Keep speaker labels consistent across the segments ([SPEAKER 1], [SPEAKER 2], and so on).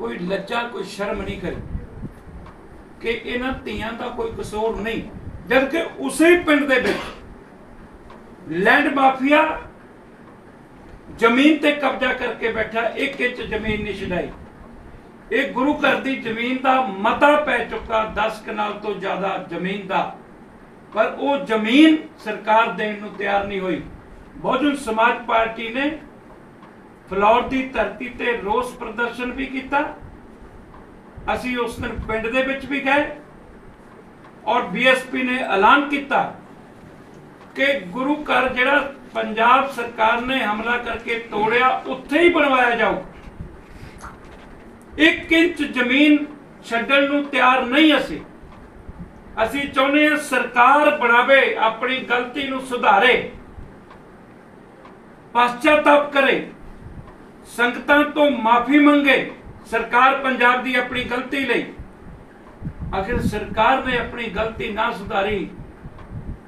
[SPEAKER 1] ਕੋਈ ਲੱਜਾ, ਕੋਈ ਸ਼ਰਮ ਨਹੀਂ ਕਰੀ। ਕਿ ਇਹਨਾਂ ਧੀਆਂ ਦਾ ਕੋਈ ਕਸੂਰ ਨਹੀਂ। ਜਦ ਕਿ ਉਸੇ ਪਿੰਡ ਦੇ ਵਿੱਚ ਲੈਂਡ ਮਾਫੀਆ ਜ਼ਮੀਨ ਤੇ ਕਬਜ਼ਾ ਕਰਕੇ ਬੈਠਾ, ਇੱਕ ਇੰਚ ਜ਼ਮੀਨ ਨਹੀਂ ਛਡਾਈ। ਇਹ ਗੁਰੂ ਘਰ ਦੀ ਜ਼ਮੀਨ ਦਾ ਮਤਾ ਪੈ ਚੁੱਕਾ 10 ਕਨਾਲ ਤੋਂ ਜ਼ਿਆਦਾ ਜ਼ਮੀਨ ਦਾ। ਪਰ ਉਹ ਜ਼ਮੀਨ ਸਰਕਾਰ ਦੇਣ ਨੂੰ ਤਿਆਰ ਨਹੀਂ ਹੋਈ। ਬਹੁਜਨ ਸਮਾਜ ਪਾਰਟੀ ਨੇ ਫਲੌਰ ਦੀ ਧਰਤੀ ਤੇ ਰੋਸ ਪ੍ਰਦਰਸ਼ਨ ਵੀ ਕੀਤਾ। ਅਸੀਂ ਉਸ ਦਿਨ ਪਿੰਡ ਦੇ ਵਿੱਚ ਵੀ ਗਏ ਔਰ ਬੀਐਸਪੀ ਨੇ ਐਲਾਨ ਕੀਤਾ ਕਿ ਗੁਰੂ ਘਰ ਜਿਹੜਾ ਪੰਜਾਬ ਸਰਕਾਰ ਨੇ ਹਮਲਾ ਕਰਕੇ ਤੋੜਿਆ, ਉੱਥੇ ਹੀ ਬਣਵਾਇਆ ਜਾਊ। ਇੱਕ ਇੰਚ ਜ਼ਮੀਨ ਛੱਡਣ ਨੂੰ ਤਿਆਰ ਨਹੀਂ ਅਸੀਂ। ਅਸੀਂ ਚਾਹੁੰਦੇ ਹਾਂ ਸਰਕਾਰ ਬਣਾਵੇ, ਆਪਣੀ ਗਲਤੀ ਨੂੰ ਸੁਧਾਰੇ ਪਛਤਾਪ ਕਰੇ। ਸੰਗਤਾਂ ਤੋਂ ਮਾਫੀ ਮੰਗੇ, ਸਰਕਾਰ ਪੰਜਾਬ ਦੀ ਆਪਣੀ ਗਲਤੀ ਲਈ। ਆਖਿਰ ਸਰਕਾਰ ਨੇ ਆਪਣੀ ਗਲਤੀ ਨਾ ਸੁਧਾਰੀ,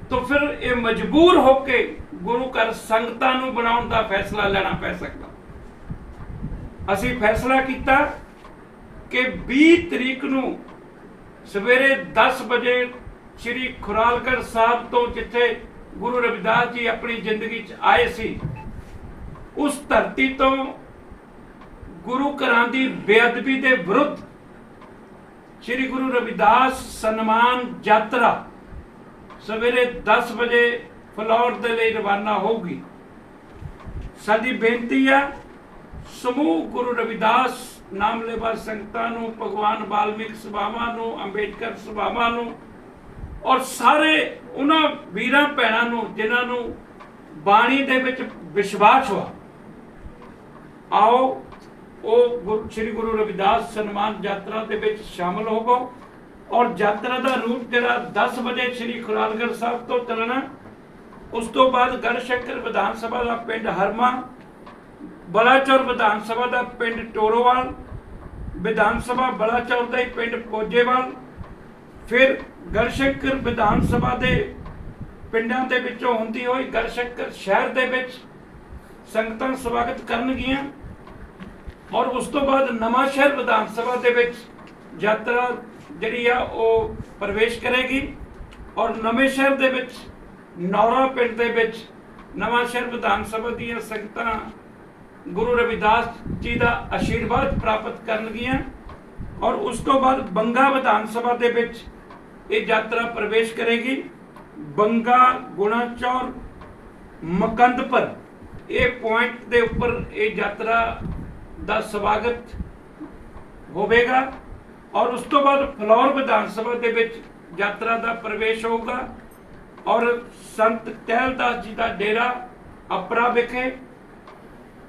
[SPEAKER 1] ਤਾਂ ਫਿਰ ਇਹ ਮਜਬੂਰ ਹੋ ਕੇ ਗੁਰੂ ਘਰ ਸੰਗਤਾਂ ਨੂੰ ਬਣਾਉਣ ਦਾ ਫੈਸਲਾ ਲੈਣਾ ਪੈ ਸਕਦਾ। ਅਸੀਂ ਫੈਸਲਾ ਕੀਤਾ ਕਿ 20 ਤਰੀਕ ਨੂੰ ਸਵੇਰੇ 10 ਵਜੇ ਸ੍ਰੀ ਖੁਰਾਲਗੜ੍ਹ ਸਾਹਿਬ ਤੋਂ ਜਿੱਥੇ ਗੁਰੂ ਰਵਿਦਾਸ ਜੀ ਆਪਣੀ ਜ਼ਿੰਦਗੀ 'ਚ ਆਏ ਸੀ, ਉਸ ਧਰਤੀ ਤੋਂ ਘਰਾਂ ਦੀ ਬੇਅਦਬੀ ਦੇ ਵਿਰੁੱਧ ਸ੍ਰੀ ਗੁਰੂ ਰਵਿਦਾਸ ਸਨਮਾਨ ਯਾਤਰਾ ਸਵੇਰੇ 10 ਵਜੇ ਫਲੌਰ ਦੇ ਲਈ ਰਵਾਨਾ ਹੋਊਗੀ। ਸਾਡੀ ਬੇਨਤੀ ਹੈ ਸਮੂਹ ਗੁਰੂ ਰਵਿਦਾਸ ਨਾਮ ਲੈਵਾ ਸੰਗਤਾਂ ਨੂੰ, ਭਗਵਾਨ ਵਾਲਮੀਕ ਸਭਾਵਾਂ ਨੂੰ, ਅੰਬੇਡਕਰ ਸਭਾਵਾਂ ਨੂੰ ਔਰ ਸਾਰੇ ਉਹਨਾਂ ਵੀਰਾਂ ਭੈਣਾਂ ਨੂੰ ਜਿਨ੍ਹਾਂ ਨੂੰ ਬਾਣੀ ਦੇ ਵਿੱਚ ਵਿਸ਼ਵਾਸ ਹੋਆ ਆਓ ਉਹ ਗੁਰੂ ਸ੍ਰੀ ਗੁਰੂ ਰਵਿਦਾਸ ਸਨਮਾਨ ਯਾਤਰਾ ਦੇ ਵਿੱਚ ਸ਼ਾਮਲ ਹੋਵੋ ਔਰ ਯਾਤਰਾ ਦਾ ਰੂਟ ਜਿਹੜਾ 10 ਵਜੇ ਸ੍ਰੀ ਖੁਰਾਲਗੜ੍ਹ ਸਾਹਿਬ ਤੋਂ ਚੱਲਣਾ, ਉਸ ਤੋਂ ਬਾਅਦ ਗੜਸ਼ੰਕਰ ਵਿਧਾਨ ਸਭਾ ਦਾ ਪਿੰਡ ਹਰਮਾ, ਬਲਾਚੌਰ ਵਿਧਾਨ ਸਭਾ ਦਾ ਪਿੰਡ ਟੋਰੋਵਾਲ, ਵਿਧਾਨ ਸਭਾ ਬਲਾਚੌਰ ਦਾ ਹੀ ਪਿੰਡ ਪੋਜੇਵਾਲ, ਫਿਰ ਗੜਸ਼ੰਕਰ ਵਿਧਾਨ ਸਭਾ ਦੇ ਪਿੰਡਾਂ ਦੇ ਵਿੱਚੋਂ ਹੁੰਦੀ ਹੋਈ ਗੜਸ਼ੰਕਰ ਸ਼ਹਿਰ ਦੇ ਵਿੱਚ ਸੰਗਤਾਂ ਸਵਾਗਤ ਕਰਨਗੀਆਂ। ਔਰ ਉਸ ਤੋਂ ਬਾਅਦ ਨਵਾਂ ਸ਼ਹਿਰ ਵਿਧਾਨ ਸਭਾ ਦੇ ਵਿੱਚ ਯਾਤਰਾ ਜਿਹੜੀ ਆ ਉਹ ਪ੍ਰਵੇਸ਼ ਕਰੇਗੀ ਔਰ ਨਵੇਂ ਸ਼ਹਿਰ ਦੇ ਵਿੱਚ, ਨੌਰਾ ਪਿੰਡ ਦੇ ਵਿੱਚ ਨਵਾਂ ਸ਼ਹਿਰ ਵਿਧਾਨ ਸਭਾ ਦੀਆਂ ਸੰਗਤਾਂ ਗੁਰੂ ਰਵਿਦਾਸ ਜੀ ਦਾ ਆਸ਼ੀਰਵਾਦ ਪ੍ਰਾਪਤ ਕਰਨਗੀਆਂ ਔਰ ਉਸ ਤੋਂ ਬਾਅਦ ਬੰਗਾ ਵਿਧਾਨ ਸਭਾ ਦੇ ਵਿੱਚ ਇਹ ਯਾਤਰਾ ਪ੍ਰਵੇਸ਼ ਕਰੇਗੀ। ਬੰਗਾ ਗੁਣਾਚੌਰ ਮਕੰਦਪੁਰ, ਇਹ ਪੁਆਇੰਟ ਦੇ ਉੱਪਰ ਇਹ ਯਾਤਰਾ ਦਾ ਸਵਾਗਤ ਹੋਵੇਗਾ ਔਰ ਉਸ ਤੋਂ ਬਾਅਦ ਫਲੌਰ ਵਿਧਾਨ ਸਭਾ ਦੇ ਵਿੱਚ ਯਾਤਰਾ ਦਾ ਪ੍ਰਵੇਸ਼ ਹੋਊਗਾ ਔਰ ਸੰਤ ਟਹਿਲਦਾਸ ਜੀ ਦਾ ਡੇਰਾ ਅਪਰਾ ਵਿਖੇ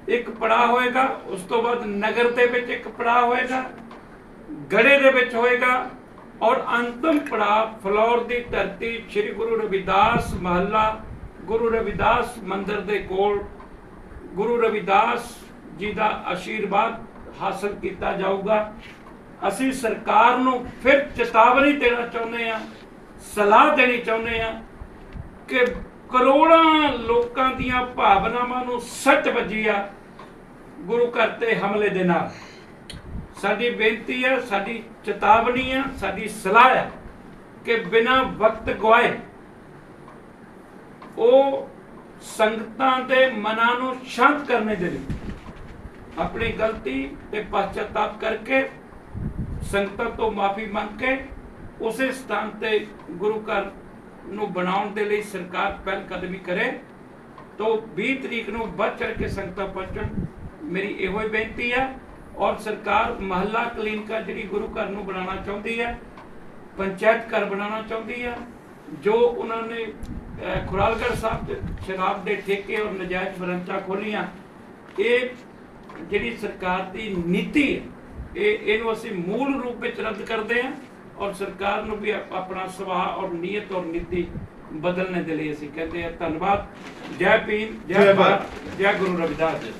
[SPEAKER 1] ਇੱਕ ਪੜਾ ਹੋਏਗਾ, ਉਸ ਤੋਂ ਬਾਅਦ ਨਗਰ ਦੇ ਵਿੱਚ ਇੱਕ ਪੜਾ ਹੋਏਗਾ ਗੜੇ ਦੇ ਵਿੱਚ ਹੋਏਗਾ ਔਰ ਅੰਤਮ ਪੜਾ ਫਲੌਰ ਦੀ ਧਰਤੀ ਸ੍ਰੀ ਗੁਰੂ ਰਵਿਦਾਸ ਮਹੱਲਾ, ਗੁਰੂ ਰਵਿਦਾਸ ਮੰਦਿਰ ਦੇ ਕੋਲ, ਗੁਰੂ ਰਵਿਦਾਸ ਜੀ ਦਾ ਆਸ਼ੀਰਵਾਦ ਹਾਸਲ ਕੀਤਾ ਜਾਊਗਾ। ਅਸੀਂ ਸਰਕਾਰ ਨੂੰ ਫਿਰ ਚੇਤਾਵਨੀ ਦੇਣਾ ਚਾਹੁੰਦੇ ਆ ਸਲਾਹ ਦੇਣੀ ਚਾਹੁੰਦੇ ਆ ਕਿ ਕਰੋੜਾਂ ਲੋਕਾਂ ਦੀਆਂ ਭਾਵਨਾਵਾਂ ਨੂੰ ਸੱਟ ਵੱਜੀ ਆ ਗੁਰੂ ਘਰ ਤੇ ਹਮਲੇ ਦੇ ਨਾਲ। ਸਾਡੀ ਬੇਨਤੀ ਹੈ, ਸਾਡੀ ਚੇਤਾਵਨੀ ਹੈ, ਸਾਡੀ ਸਲਾਹ ਹੈ ਕਿ ਬਿਨਾਂ ਵਕਤ ਗਵਾਏ ਉਹ ਸੰਗਤਾਂ ਦੇ ਮਨਾਂ ਨੂੰ ਸ਼ਾਂਤ ਕਰਨੇ ਦੇ ਲਈ ਆਪਣੀ ਗਲਤੀ ਤੇ ਪਛਤਾਪ ਕਰਕੇ, ਸੰਗਤਾਂ ਤੋਂ ਮਾਫੀ ਮੰਗ ਕੇ, ਉਸੇ ਸਥਾਨ ਤੇ ਗੁਰੂ ਘਰ ਨੂੰ ਬਣਾਉਣ ਦੇ ਲਈ ਸਰਕਾਰ ਪਹਿਲ ਕਦਮੀ ਕਰੇ, ਤੋਂ 20 ਤਰੀਕ ਨੂੰ ਵੱਧ ਚੜ ਕੇ ਸੰਗਤਾਂ ਪਹੁੰਚਣ ਮੇਰੀ ਇਹੋ ਹੀ ਬੇਨਤੀ ਹੈ। ਔਰ ਸਰਕਾਰ ਮਹੱਲਾ ਕਲੀਨਿਕਾ ਜਿਹੜੀ ਗੁਰੂ ਘਰ ਨੂੰ ਬਣਾਉਣਾ ਚਾਹੁੰਦੀ ਹੈ, ਪੰਚਾਇਤ ਘਰ ਬਣਾਉਣਾ ਚਾਹੁੰਦੀ ਹੈ, ਜੋ ਉਹਨਾਂ ਨੇ ਖੁਰਾਲਗੜ੍ਹ ਸਾਹਿਬ ਸ਼ਰਾਬ ਦੇ ਠੇਕੇ ਔਰ ਨਜਾਇਜ਼ ਬਰੰਚਾਂ ਖੋਲੀਆਂ ਇਹ ਜਿਹੜੀ ਸਰਕਾਰ ਦੀ ਨੀਤੀ ਹੈ ਇਹ ਇਹਨੂੰ ਅਸੀਂ ਮੂਲ ਰੂਪ ਵਿੱਚ ਰੱਦ ਕਰਦੇ ਹਾਂ ਔਰ ਸਰਕਾਰ ਨੂੰ ਵੀ ਆਪ- ਆਪਣਾ ਸੁਭਾਅ ਔਰ ਨੀਅਤ ਔਰ ਨੀਤੀ ਬਦਲਣੇ ਦੇ ਲਈ ਅਸੀਂ ਕਹਿੰਦੇ ਹਾਂ ਧੰਨਵਾਦ ਜੈ ਭੀਮ
[SPEAKER 2] ਜੈ।
[SPEAKER 1] ਭਾਰਤ ਜੈ ਗੁਰੂ ਰਵਿਦਾਸ ਜੀ